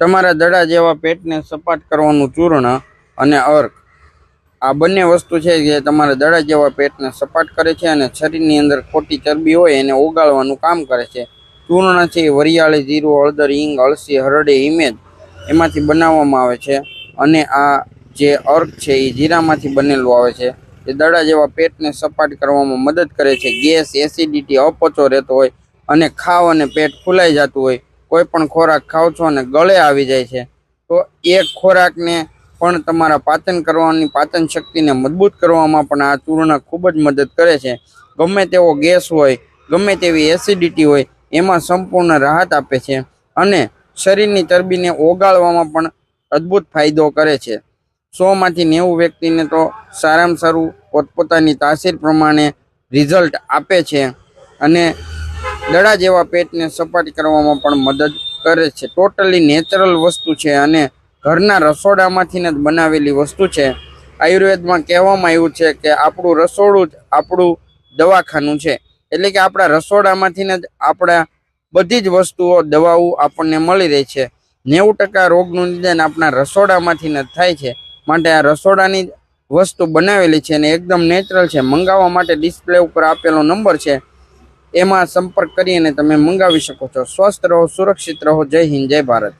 તમારા દડા જેવા પેટને સપાટ કરવાનું ચૂર્ણ અને અર્ક. આ બંને વસ્તુ છે જે તમારા દડા જેવા પેટને સપાટ કરે છે અને શરીરની અંદર ખોટી ચરબી હોય એને ઓગાળવાનું કામ કરે છે. ચૂર્ણ છે એ વરિયાળી, જીરું, હળદર, હિંગ, અળસી, હરડે હિમેજ એમાંથી બનાવવામાં આવે છે અને આ જે અર્ક છે એ જીરામાંથી બનેલું આવે છે. એ દડા જેવા પેટને સપાટ કરવામાં મદદ કરે છે. ગેસ, એસિડિટી અપચો રહેતો હોય અને ખાવ અને પેટ ફૂલાઈ જતું હોય કોઈ પણ ખોરાક ખાવ છો અને ગળે આવી જાય છે, તો એ ખોરાકને પણ તમારા પાચન કરવાની પાચન શક્તિને મજબૂત કરવામાં પણ આ ચૂર્ણ ખૂબ જ મદદ કરે છે. ગમે તેવો ગેસ હોય, ગમે તેવી એસિડિટી હોય, એમાં સંપૂર્ણ રાહત આપે છે અને શરીરની ચરબીને ઓગાળવામાં પણ અદ્ભુત ફાયદો કરે છે. સોમાંથી નેવું વ્યક્તિને તો સારામાં સારું પોતપોતાની તાસીર પ્રમાણે રિઝલ્ટ આપે છે અને દડા જેવા પેટને સપાટ કરવામાં પણ મદદ કરે છે. ટોટલી નેચરલ વસ્તુ છે અને ઘરના રસોડામાંથી જ બનાવેલી વસ્તુ છે. આયુર્વેદમાં કહેવામાં આવ્યું છે કે આપણું રસોડું જ આપણું દવાખાનું છે. એટલે કે આપણા રસોડામાંથી જ આપણા બધી જ વસ્તુઓ, દવાઓ આપણને મળી રહી છે. નેવું ટકા રોગનું નિદાન આપણા રસોડામાંથી જ થાય છે. માટે આ રસોડાની વસ્તુ બનાવેલી છે અને એકદમ નેચરલ છે. મંગાવવા માટે ડિસ્પ્લે ઉપર આપેલો નંબર છે એમાં સંપર્ક કરી અને તમે મંગાવી શકો છો. સ્વસ્થ રહો, સુરક્ષિત રહો. જય હિન્દ, જય ભારત.